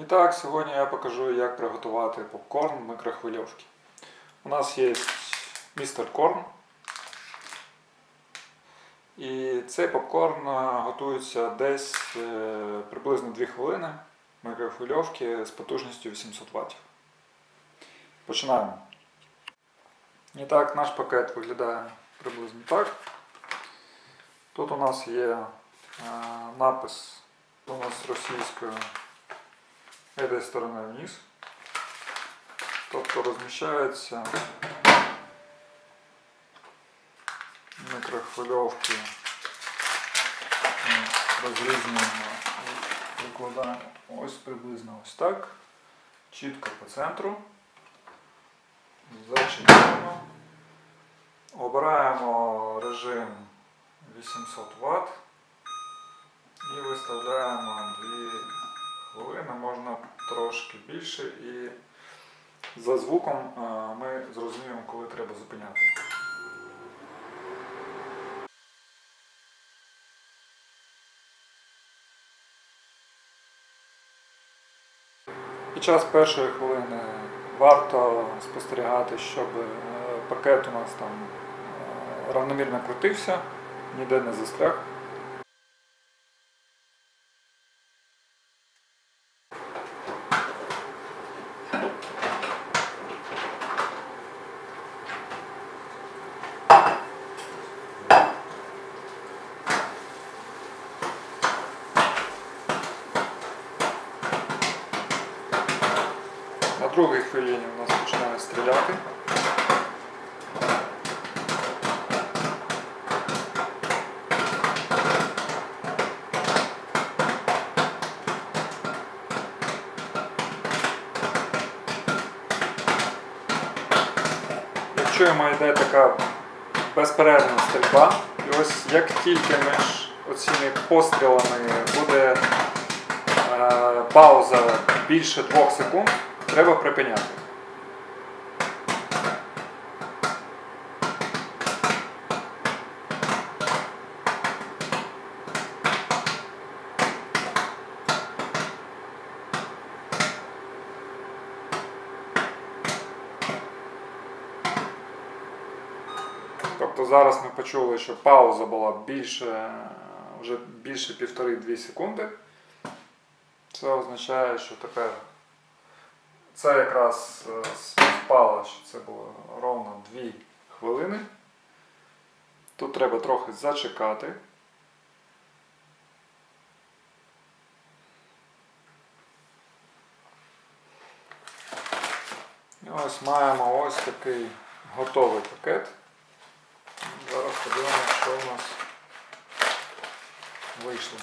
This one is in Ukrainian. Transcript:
І так, сьогодні я покажу, як приготувати попкорн в микрохвильовці. У нас є містер Корн. І цей попкорн е, готується десь е, приблизно 2 хвилини в микрохвильовці з потужністю 800 Вт. Починаємо. І так, наш пакет виглядає приблизно так. Тут у нас є е, напис у нас російською этой сторони вниз. Тобто розміщаються микрохвильовки Ми розрізнюємо і викладаємо ось приблизно ось так. Чітко по центру. Зачіпаємо. Обираємо режим 800 Вт і виставляємо 2 хвилини, можна трошки більше і за звуком е, ми зрозуміємо, коли треба зупиняти. Під час першої хвилини варто спостерігати, щоб е, пакет у нас там е, равномірно крутився, ніде не застряг. На другій хвилині у нас починає стріляти. Йому йде така безперервна стрільба, і ось як тільки між оціми пострілами буде е, пауза більше 2 секунд, треба припиняти. Тобто зараз ми почули, що пауза була більше, вже більше півтори-дві секунди. Це означає, що тепер це якраз е, спало, що це було ровно 2 хвилини. Тут треба трохи зачекати. І ось маємо ось такий готовий пакет. Зараз подивимося, що у нас вийшло.